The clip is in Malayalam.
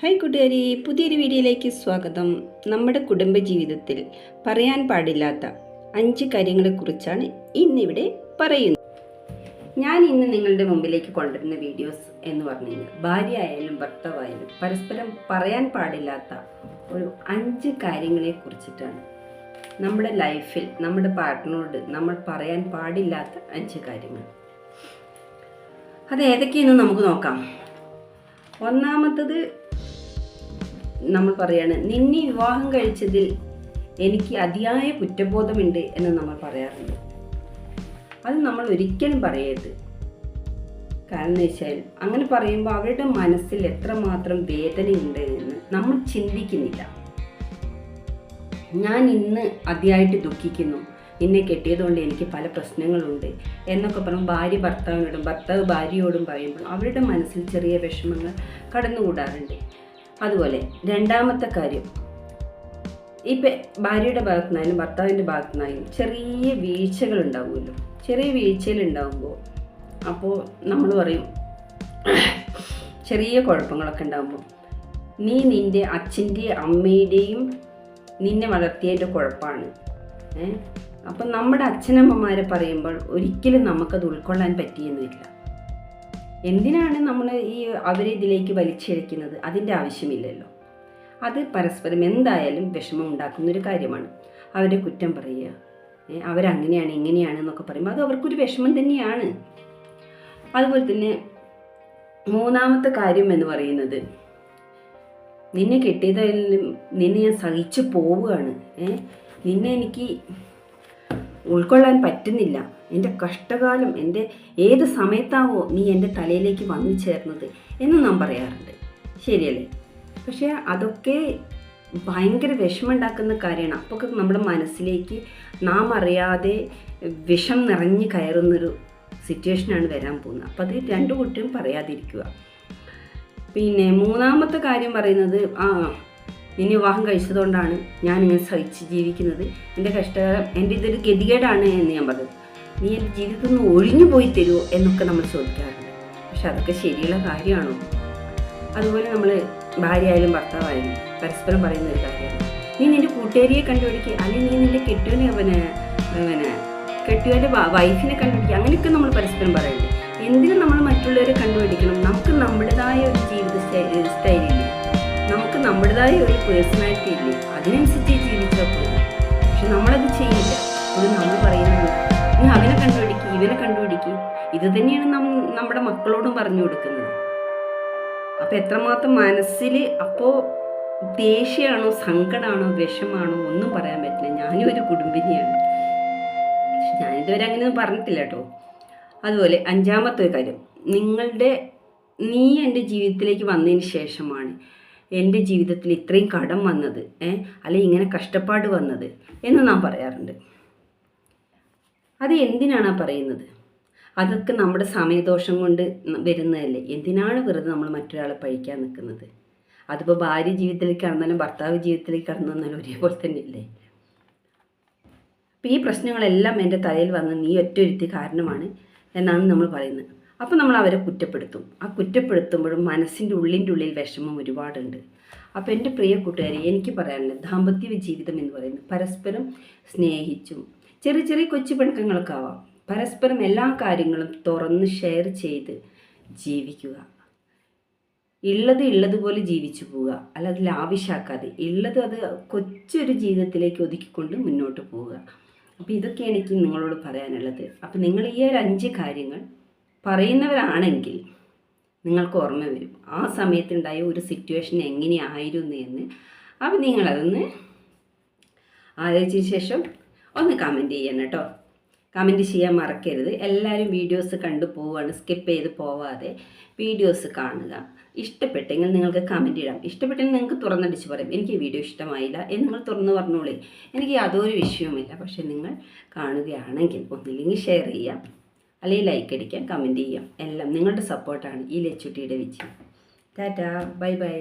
ഹായ് കൂട്ടുകാരി പുതിയൊരു വീഡിയോയിലേക്ക് സ്വാഗതം. നമ്മുടെ കുടുംബജീവിതത്തിൽ പറയാൻ പാടില്ലാത്ത അഞ്ച് കാര്യങ്ങളെക്കുറിച്ചാണ് ഇന്നിവിടെ പറയുന്നത്. ഞാൻ ഇന്ന് നിങ്ങളുടെ മുമ്പിലേക്ക് കൊണ്ടുവരുന്ന വീഡിയോസ് എന്ന് പറഞ്ഞു കഴിഞ്ഞാൽ ഭാര്യ ആയാലും ഭർത്താവായാലും പരസ്പരം പറയാൻ പാടില്ലാത്ത ഒരു അഞ്ച് കാര്യങ്ങളെ കുറിച്ചിട്ടാണ് നമ്മുടെ ലൈഫിൽ നമ്മുടെ പാർട്ട്ണറോട് നമ്മൾ പറയാൻ പാടില്ലാത്ത അഞ്ച് കാര്യങ്ങൾ. അത് ഏതൊക്കെയെന്ന് നമുക്ക് നോക്കാം. ഒന്നാമത്തത് നമ്മൾ പറയാണ് നിന്നെ വിവാഹം കഴിച്ചതിൽ എനിക്ക് അതിയായ കുറ്റബോധമുണ്ട് എന്ന് നമ്മൾ പറയാറുണ്ട്. അത് നമ്മൾ ഒരിക്കലും പറയരുത്. കാരണം വെച്ചാൽ അങ്ങനെ പറയുമ്പോൾ അവരുടെ മനസ്സിൽ എത്രമാത്രം വേദനയുണ്ട് എന്ന് നമ്മൾ ചിന്തിക്കുന്നില്ല. ഞാൻ ഇന്ന് അതിയായിട്ട് ദുഃഖിക്കുന്നു. നിന്നെ കെട്ടിയതുകൊണ്ട് എനിക്ക് പല പ്രശ്നങ്ങളുണ്ട് എന്നൊക്കെ പറഞ്ഞ് ഭാര്യ ഭർത്താവിനോടും ഭർത്താവ് ഭാര്യയോടും പറയുമ്പോൾ അവരുടെ മനസ്സിൽ ചെറിയ വിഷമങ്ങൾ കടന്നുകൂടാറുണ്ട്. അതുപോലെ രണ്ടാമത്തെ കാര്യം. ഇപ്പം ഭാര്യയുടെ ഭാഗത്തു നിന്നായാലും ഭർത്താവിന്റെ ഭാഗത്തു നിന്നായാലും ചെറിയ വീഴ്ചകൾ ഉണ്ടാവുമല്ലോ. ചെറിയ വീഴ്ചകൾ ഉണ്ടാകുമ്പോൾ അപ്പോൾ നമ്മൾ പറയും ചെറിയ കുഴപ്പങ്ങളൊക്കെ ഉണ്ടാകുമ്പോൾ നീ നിന്റെ അച്ഛന്റെയും അമ്മയുടെയും നിന്നെ വളർത്തിയതിന്റെ കുഴപ്പമാണ്. ഏ? അപ്പം നമ്മുടെ അച്ഛനമ്മമാരെ പറയുമ്പോൾ ഒരിക്കലും നമുക്കത് ഉൾക്കൊള്ളാൻ പറ്റിയെന്നില്ല. എന്തിനാണ് നമ്മൾ ഈ അവരെ ഇതിലേക്ക് വലിച്ചിഴക്കുന്നത്? അതിന്റെ ആവശ്യമില്ലല്ലോ. അത് പരസ്പരം എന്തായാലും വിഷമം ഉണ്ടാക്കുന്ന ഒരു കാര്യമാണ്. അവരെ കുറ്റം പറയുക. അവരങ്ങനെയാണ് ഇങ്ങനെയാണ് എന്നൊക്കെ പറയുമ്പോൾ അത് അവർക്കൊരു വിഷമം തന്നെയാണ്. അതുപോലെ തന്നെ മൂന്നാമത്തെ കാര്യം എന്ന് പറയുന്നത് നിന്നെ കെട്ടിയതായാലും നിന്നെ ഞാൻ സഹിച്ചു പോവുകയാണ്. നിന്നെ എനിക്ക് ഉൾക്കൊള്ളാൻ പറ്റുന്നില്ല. എന്റെ കഷ്ടകാലം എന്റെ ഏത് സമയത്താവോ നീ എന്റെ തലയിലേക്ക് വന്നു ചേർന്നത് എന്ന് നാം പറയാറുണ്ട്. ശരിയല്ലേ? പക്ഷേ അതൊക്കെ ഭയങ്കര വിഷമുണ്ടാക്കുന്ന കാര്യമാണ്. അപ്പോൾ നമ്മുടെ മനസ്സിലേക്ക് നാം അറിയാതെ വിഷം നിറഞ്ഞു കയറുന്നൊരു സിറ്റുവേഷനാണ് വരാൻ പോകുന്നത്. അപ്പോൾ അത് രണ്ടു കുട്ടിയും പറയാതിരിക്കുക. പിന്നെ മൂന്നാമത്തെ കാര്യം പറയുന്നത് ആ നിന്നെ വിവാഹം കഴിച്ചതുകൊണ്ടാണ് ഞാൻ ഇങ്ങനെ സഹിച്ച് ജീവിക്കുന്നത്. എന്റെ കഷ്ടകാലം എന്റെ ഇതൊരു ഗതികേടാണ് എന്ന് ഞാൻ പറഞ്ഞു നീ എന്റെ ജീവിതത്തിൽ നിന്ന് ഒഴിഞ്ഞു പോയി തരുമോ എന്നൊക്കെ നമ്മൾ ചോദിക്കാറുണ്ട്. പക്ഷെ അതൊക്കെ ശരിയുള്ള കാര്യമാണോ? അതുപോലെ നമ്മൾ ഭാര്യ ആയാലും ഭർത്താവായാലും പരസ്പരം പറയുന്ന ഒരു കാര്യമാണ്. നീ നിന്റെ കൂട്ടുകാരിയെ കണ്ടുപിടിക്കുക അല്ലെങ്കിൽ നീ നിന്റെ കെട്ടുവിനെ പിന്നെ പിന്നെ കെട്ടുകാരുടെ വൈഫിനെ കണ്ടുപിടിക്കുക അങ്ങനെയൊക്കെ നമ്മൾ പരസ്പരം പറയുന്നുണ്ട് എന്തിനും നമ്മൾ മറ്റുള്ളവരെ കണ്ടുപിടിക്കണം? നമുക്ക് നമ്മുടേതായ നമ്മുടേതായ ഒരു പേഴ്സണാലിറ്റി ഇല്ലേ? അതിനനുസരിച്ച് ജീവിച്ചാൽ പോലും പക്ഷെ നമ്മളത് ചെയ്യില്ല. അത് നമ്മൾ പറയുന്നത് നീ അവനെ കണ്ടുപിടിക്കും ഇവനെ കണ്ടുപിടിക്കും. ഇത് തന്നെയാണ് നം നമ്മുടെ മക്കളോടും പറഞ്ഞു കൊടുക്കുന്നത്. അപ്പം എത്രമാത്രം മനസ്സിൽ അപ്പോൾ ദേഷ്യമാണോ സങ്കടമാണോ വിഷമാണോ ഒന്നും പറയാൻ പറ്റില്ല. ഞാനും ഒരു കുടുംബിനിയാണ്. പക്ഷെ ഞാനിതുവരെ അങ്ങനെയൊന്നും പറഞ്ഞിട്ടില്ല കേട്ടോ. അതുപോലെ അഞ്ചാമത്തെ കാര്യം. നിങ്ങളുടെ നീ എന്റെ ജീവിതത്തിലേക്ക് വന്നതിന് ശേഷമാണ് എന്റെ ജീവിതത്തിൽ ഇത്രയും കടം വന്നത് അല്ലെങ്കിൽ ഇങ്ങനെ കഷ്ടപ്പാട് വന്നത് എന്ന് നാം പറയാറുണ്ട്. അത് എന്തിനാണ് പറയുന്നത്? അതൊക്കെ നമ്മുടെ സമയദോഷം കൊണ്ട് വരുന്നതല്ലേ. എന്തിനാണ് വെറുതെ നമ്മൾ മറ്റൊരാളെ പഴിക്കാൻ നിൽക്കുന്നത്? അതിപ്പോൾ ഭാര്യ ജീവിതത്തിലേക്ക് കടന്നാലും ഭർത്താവ് ജീവിതത്തിലേക്ക് കടന്നു വന്നാലും ഒരേപോലെ തന്നെയല്ലേ? അപ്പം ഈ പ്രശ്നങ്ങളെല്ലാം എന്റെ തലയിൽ വന്ന നീ ഒറ്റ ഒരുത്തി കാരണമാണ് എന്നാണ് നമ്മൾ പറയുന്നത്. അപ്പോൾ നമ്മൾ അവരെ കുറ്റപ്പെടുത്തും. ആ കുറ്റപ്പെടുത്തുമ്പോഴും മനസ്സിന്റെ ഉള്ളിന്റെ ഉള്ളിൽ വിഷമം ഒരുപാടുണ്ട്. അപ്പോൾ എന്റെ പ്രിയ കൂട്ടുകാരെ എനിക്ക് പറയാനുള്ളത് ദാമ്പത്യ ജീവിതം എന്ന് പറയുന്നത് പരസ്പരം സ്നേഹിച്ചും ചെറിയ ചെറിയ കൊച്ചു പിണക്കങ്ങളൊക്കെ പരസ്പരം എല്ലാ കാര്യങ്ങളും തുറന്ന് ഷെയർ ചെയ്ത് ജീവിക്കുക. ഉള്ളത് ഉള്ളതുപോലെ ജീവിച്ചു പോവുക. അല്ല അതിൽ ആവശ്യമാക്കാതെ ഉള്ളത് അത് കൊച്ചൊരു ജീവിതത്തിലേക്ക് ഒതുക്കിക്കൊണ്ട് മുന്നോട്ട് പോവുക. അപ്പോൾ ഇതൊക്കെയാണ് എനിക്ക് നിങ്ങളോട് പറയാനുള്ളത്. അപ്പോൾ നിങ്ങൾ ഈ ഒരു അഞ്ച് കാര്യങ്ങൾ പറയുന്നവരാണെങ്കിൽ നിങ്ങൾക്ക് ഓർമ്മ വരും. ആ സമയത്തുണ്ടായ ഒരു സിറ്റുവേഷൻ എങ്ങനെയായിരുന്നു എന്ന്. അപ്പം നിങ്ങളതൊന്ന് ആലോചിച്ച ശേഷം ഒന്ന് കമന്റ് ചെയ്യണം കേട്ടോ. കമന്റ് ചെയ്യാൻ മറക്കരുത്. എല്ലാവരും വീഡിയോസ് കണ്ടു പോവുകയാണ്. സ്കിപ്പ് ചെയ്ത് പോവാതെ വീഡിയോസ് കാണുക. ഇഷ്ടപ്പെട്ടെങ്കിൽ നിങ്ങൾക്ക് കമന്റ് ഇടാം. ഇഷ്ടപ്പെട്ടെങ്കിൽ നിങ്ങൾക്ക് തുറന്നടിച്ച് പറയും. എനിക്ക് വീഡിയോ ഇഷ്ടമായില്ല എന്ന് നിങ്ങൾ തുറന്ന് പറഞ്ഞോളേ. എനിക്ക് യാതൊരു വിഷയവുമില്ല. പക്ഷേ നിങ്ങൾ കാണുകയാണെങ്കിൽ ഒന്നില്ലെങ്കിൽ ഷെയർ ചെയ്യാം. അല്ലെങ്കിൽ ലൈക്ക് അടിക്കാം കമന്റ് ചെയ്യാം. എല്ലാം നിങ്ങളുടെ സപ്പോർട്ടാണ് ഈ ലച്ചുട്ടിയുടെ വിജയം. Tata bye bye